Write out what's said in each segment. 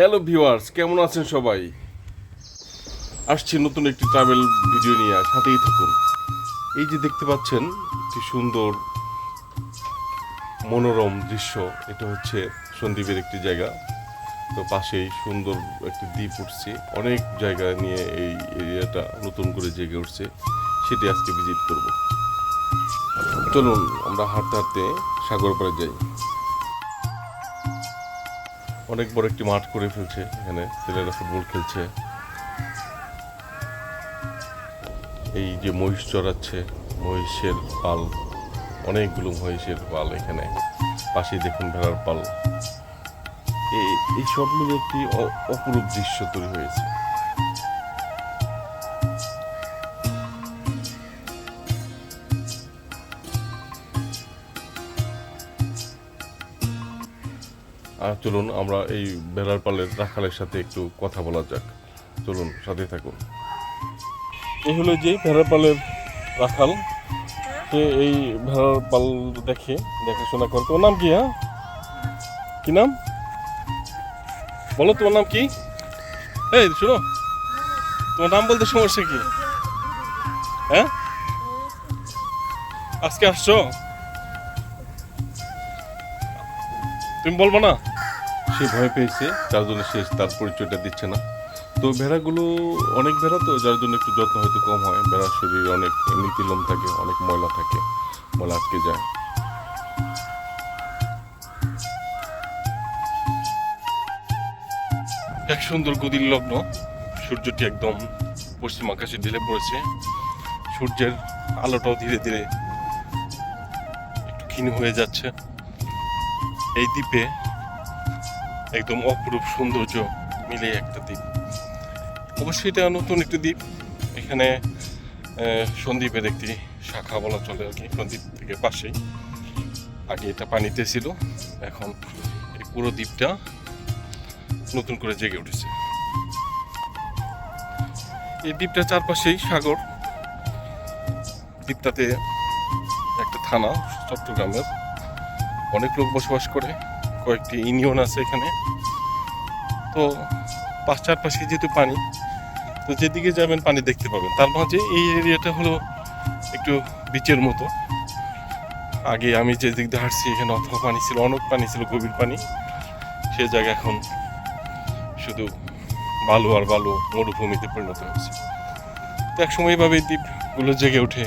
Hello viewers কেমন আছেন সবাই? আসছি নতুন একটি ট্রাভেল ভিডিও নিয়ে, সাথেই থাকুন। এই যে দেখতে পাচ্ছেন একটি সুন্দর, মনোরম দৃশ্য। এটা হচ্ছে সন্দ্বীপের একটি জায়গা। তো পাশেই সুন্দর একটি দ্বীপ উঠছে। অনেক জায়গা নিয়ে এই এরিয়াটা নতুন করে জেগে উঠছে। সেটি আজকে ভিজিট করব। চলুন, আমরা হাঁটতে হাঁটতে সাগর পাড়ে যাই। অনেক বড় একটি মাঠ করে ফেলছে এখানে। ছেলেরা ফুটবল খেলছে। এই যে মহিষ চড়াচ্ছে, মহিষের পাল, অনেকগুলো মহিষের পাল এখানে। পাশে দেখুন ভেড়ার পাল। এই সব মিলে একটি অপরূপ দৃশ্য তৈরি হয়েছে। চলুন আমরা এই বেড়ার পালের রাখালের সাথে একটু কথা বলা যাক। চলুন, সাথে থাকুন। এই হলো যে ভেড়ার পালের রাখাল। সে এই ভেড়ার পাল দেখে, দেখাশোনা করে। তোমার নাম কি হ্যাঁ? কি নাম? বলো, তোমার নাম কি? এই, শোনো। তোমার নাম বলতে সমস্যা কি? হ্যাঁ? আজকে আসছো? তুমি বলব না? সে ভয় পেয়েছে, যার জন্য সে তার পরিচয়টা দিচ্ছে না। তো ভেড়াগুলো অনেক ভেড়া তো, যার জন্য একটু যত্ন হয়তো কম হয়। ভেড়ার শরীরে অনেক এমনিতে লোম থাকে, অনেক ময়লা থাকে, ময়লা আটকে যায়। এক সুন্দর গদির লগ্ন। সূর্যটি একদম পশ্চিম আকাশে ঢেলে পড়েছে। সূর্যের আলোটাও ধীরে ধীরে একটু ক্ষীণ হয়ে যাচ্ছে। এই দ্বীপে একদম অপরূপ সৌন্দর্য মিলে একটা দ্বীপ। অবশ্যই এটা নতুন একটি দ্বীপ। এখানে সন্দ্বীপের একটি শাখা বলা চলে আর কি সন্দ্বীপ থেকে পাশেই। আগে এটা পানিতে ছিল, এখন এই পুরো দ্বীপটা নতুন করে জেগে উঠেছে। এই দ্বীপটার চারপাশেই সাগর। দ্বীপটাতে একটা থানা, চট্টগ্রামের। অনেক লোক বসবাস করে। কয়েকটি ইউনিয়ন আছে এখানে। তো পাঁচ চারপাশে যেহেতু পানি, তো যেদিকে যাবেন পানি দেখতে পাবেন। তার মাঝে এই এরিয়াটা হলো একটু বিচের মতো। আগে আমি যে দিক দিয়ে হাঁটছি, এখানে অথবা পানি ছিল, অনেক পানি ছিল, গভীর পানি। সে জায়গা এখন শুধু বালু আর বালু মরুভূমিতে পরিণত হয়েছে তো এক সময় এভাবে দ্বীপগুলো জেগে ওঠে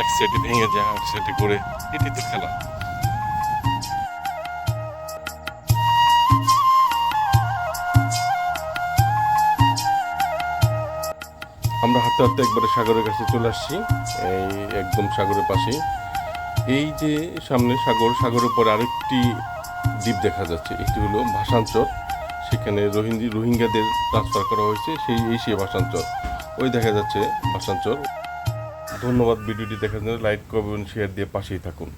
এক সাইডে ভেঙে যায় এক সাইডে করে এটি তো খেলা আমরা হাঁটতে হাঁটতে একবারে সাগরের কাছে চলে আসছি, এই একদম সাগরের পাশে এই যে সামনে সাগর, সাগরের পরে আরেকটি দ্বীপ দেখা যাচ্ছে এটি হলো ভাষাঞ্চর সেখানে রোহিঙ্গি, রোহিঙ্গাদের ট্রান্সফার করা হয়েছে, সেই এই সেই ভাষাঞ্চর ওই দেখা যাচ্ছে ভাষাঞ্চর ধন্যবাদ ভিডিওটি দেখার জন্য লাইক করবেন শেয়ার দিয়ে পাশেই থাকুন।